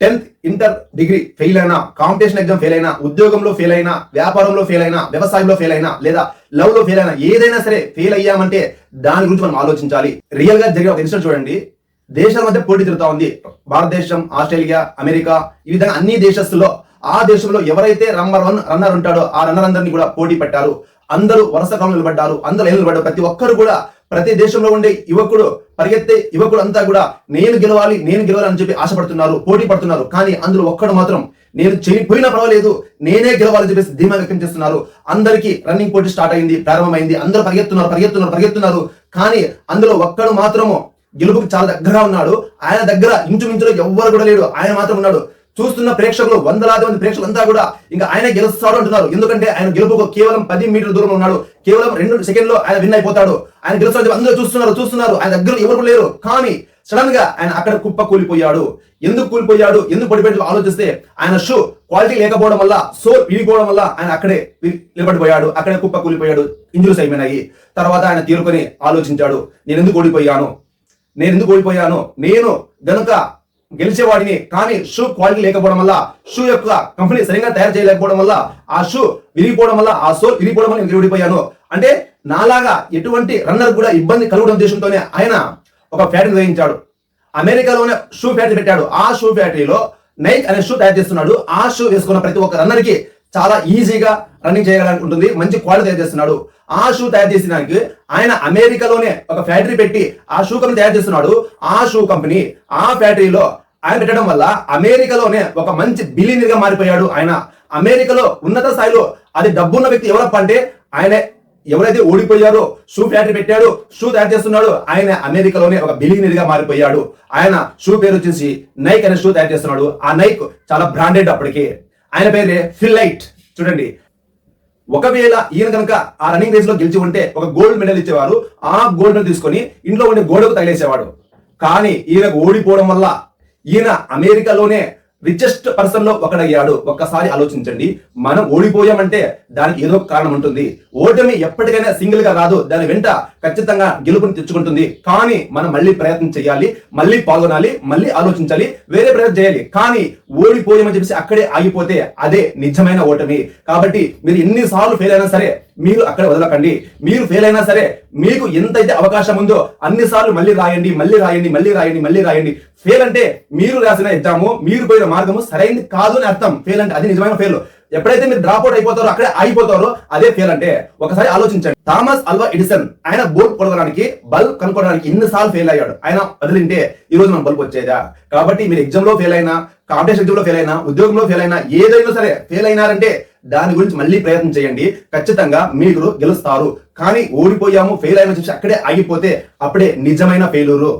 Tenth inter degree fail అయినా competition exam fail అయినా ఉద్యోగంలో ఫెయిల్ అయినా వ్యాపారంలో ఫెయిల్ అయినా వ్యవసాయంలో ఫెయిల్ అయినా లేదా లవ్లో ఫెయిల్ అయినా ఏదైనా సరే ఫెయిల్ అయ్యామంటే దాని గురించి మనం ఆలోచించాలి. రియల్గా జరిగే ఒక ఇన్సిడెంట్ చూడండి. దేశాల మధ్య పోటీ జరుగుతా ఉంది. భారతదేశం ఆస్ట్రేలియా అమెరికా ఈ విధంగా అన్ని దేశస్తుల్లో ఆ దేశంలో ఎవరైతే నంబర్ వన్ రన్నర్ ఉంటాడో ఆ రన్నర్ అందరినీ కూడా పోటీ పెట్టారు. అందరూ వరుస క్రమంలో నిలబడ్డారు. అందరూ నిలబడ్డారు. ప్రతి ఒక్కరు కూడా ప్రతి దేశంలో ఉండే యువకుడు పరిగెత్తే యువకుడు అంతా కూడా నేను గెలవాలి నేను గెలవాలి అని చెప్పి ఆశపడుతున్నారు పోటీ పడుతున్నారు. కానీ అందులో ఒక్కడు మాత్రం నేను చనిపోయినా పర్వాలేదు నేనే గెలవాలని చెప్పేసి ధీమా వ్యక్తం చేస్తున్నారు. అందరికీ రన్నింగ్ పోటీ స్టార్ట్ అయింది ప్రారంభమైంది. అందరూ పరిగెత్తున్నారు పరిగెత్తున్నారు పరిగెత్తున్నారు. కానీ అందులో ఒక్కడు మాత్రము గెలుపుకి చాలా దగ్గరగా ఉన్నాడు. ఆయన దగ్గర ఇంచుమించులో ఎవ్వరు కూడా లేడు. ఆయన మాత్రం ఉన్నాడు. చూస్తున్న ప్రేక్షకులు వందలాది మంది ప్రేక్షకులంతా కూడా ఇంకా ఆయన గెలుస్తాడు అంటున్నారు. ఎందుకంటే ఆయన గెలుపుకు కేవలం పది మీటర్ల దూరంలో ఉన్నాడు. కేవలం రెండు సెకండ్లో ఆయన విన్ అయిపోతాడు. ఆయన గెలుస్తాడు అందరూ చూస్తున్నారు చూస్తున్నారు. ఆయన దగ్గర ఎవరు లేరు. కానీ సడన్గా ఆయన అక్కడ కుప్ప కూలిపోయాడు. ఎందుకు కూలిపోయాడు? ఎందుకు పడిపోయాడు ఆలోచిస్తే ఆయన షూ క్వాలిటీ లేకపోవడం వల్ల సో విడిపోవడం వల్ల ఆయన అక్కడే నిలబడిపోయాడు. అక్కడే కుప్ప కూలిపోయాడు. ఇంజురీస్ అయిపోయినాయి. తర్వాత ఆయన తీరుకొని ఆలోచించాడు. నేను ఎందుకు ఓడిపోయాను? నేను ఎందుకు ఓడిపోయాను? నేను గనుక గెలిచేవాడిని కానీ షూ క్వాలిటీ లేకపోవడం వల్ల షూ యొక్క కంపెనీ సరిగా తయారు చేయలేకపోవడం వల్ల ఆ షూ విరిగిపోవడం వల్ల ఆ సోల్ విరిగిపోవడం వల్ల నేను అంటే నాలాగా ఎటువంటి రన్నర్ కూడా ఇబ్బంది కలగడం ఉద్దేశంతోనే ఆయన ఒక ఫ్యాక్టరీ నిర్వహించాడు. అమెరికాలోనే షూ ఫ్యాక్టరీ పెట్టాడు. ఆ షూ ఫ్యాక్టరీలో నైక్ అనే షూ తయారు చేస్తున్నాడు. ఆ షూ వేసుకున్న ప్రతి ఒక్క రన్నర్కి చాలా ఈజీగా రన్నింగ్ చేయడానికి ఉంటుంది. మంచి క్వాలిటీ తయారు చేస్తున్నాడు. ఆ షూ తయారు చేసినానికి ఆయన అమెరికాలోనే ఒక ఫ్యాక్టరీ పెట్టి ఆ షూ కంపెనీ తయారు చేస్తున్నాడు. ఆ షూ కంపెనీ ఆ ఫ్యాక్టరీలో ఆయన పెట్టడం వల్ల అమెరికాలోనే ఒక మంచి బిలియనీర్గా మారిపోయాడు ఆయన. అమెరికాలో ఉన్నత స్థాయిలో అది డబ్బున్న వ్యక్తి ఎవరప్ప అంటే ఆయన ఎవరైతే ఓడిపోయారో షూ ఫ్యాక్టరీ పెట్టాడు షూ తయారు చేస్తున్నాడు ఆయన అమెరికాలోనే ఒక బిలియనీర్గా మారిపోయాడు. ఆయన షూ పేరు వచ్చేసి నైక్ అనే షూ తయారు చేస్తున్నాడు. ఆ నైక్ చాలా బ్రాండెడ్ అప్పటికి. ఆయన పేరే ఫిల్లైట్ చూడండి. ఒకవేళ ఈయన కనుక ఆ రన్నింగ్ రేస్లో గెలిచి ఉంటే ఒక గోల్డ్ మెడల్ ఇచ్చేవారు. ఆ గోల్డ్ మెడల్ తీసుకొని ఇంట్లో ఉండే గోడకు తగిలేసేవాడు. కానీ ఈయనకు ఓడిపోవడం వల్ల ఈయన అమెరికాలోనే రిచెస్ట్ పర్సన్లో ఒకడయ్యాడు. ఒక్కసారి ఆలోచించండి. మనం ఓడిపోయామంటే దానికి ఏదో కారణం ఉంటుంది. ఓటమి ఎప్పటికైనా సింగిల్గా రాదు దాని వెంట ఖచ్చితంగా గెలుపుని తెచ్చుకుంటుంది. కానీ మనం మళ్ళీ ప్రయత్నం చేయాలి మళ్ళీ పాల్గొనాలి మళ్ళీ ఆలోచించాలి వేరే ప్రయత్నం చేయాలి. కానీ ఓడిపోయామని చెప్పేసి అక్కడే ఆగిపోతే అదే నిజమైన ఓటమి. కాబట్టి మీరు ఎన్నిసార్లు ఫెయిల్ అయినా సరే మీరు అక్కడ వదలకండి. మీరు ఫెయిల్ అయినా సరే మీకు ఎంతైతే అవకాశం ఉందో అన్నిసార్లు మళ్ళీ రాయండి మళ్ళీ రాయండి మళ్ళీ రాయండి మళ్ళీ రాయండి. ఫెయిల్ అంటే మీరు రాసిన ఎగ్జాము మీరు పోయిన మార్గము సరైనది కాదు అని అర్థం. ఫెయిల్ అంటే అది నిజమైన ఫెయిల్ ఎప్పుడైతే మీరు డ్రాప్ అవుట్ అయిపోతారో అక్కడే ఆగిపోతారో అదే ఫెయిల్ అంటే. ఒకసారి ఆలోచించండి. థామస్ అల్వా ఎడిసన్ ఆయన బోర్డు కొనడానికి బల్బ్ కనుక్కోవడానికి ఎన్నిసార్లు ఫెయిల్ అయ్యాడు. ఆయన వదిలింటే ఈ రోజు మనం బల్బ్ వచ్చేదా? కాబట్టి మీరు ఎగ్జామ్లో ఫెయిల్ అయినా కాంపిటేషన్ ఎగ్జామ్లో ఫెయిల్ అయినా ఉద్యోగంలో ఫెయిల్ అయినా ఏదైనా సరే ఫెయిల్ అయినారంటే దాని గురించి మళ్ళీ ప్రయత్నం చేయండి. ఖచ్చితంగా మీరు గెలుస్తారు. కానీ ఓడిపోయాము ఫెయిల్ అయినా చూసి అక్కడే ఆగిపోతే అప్పుడే నిజమైన ఫెయిలూరు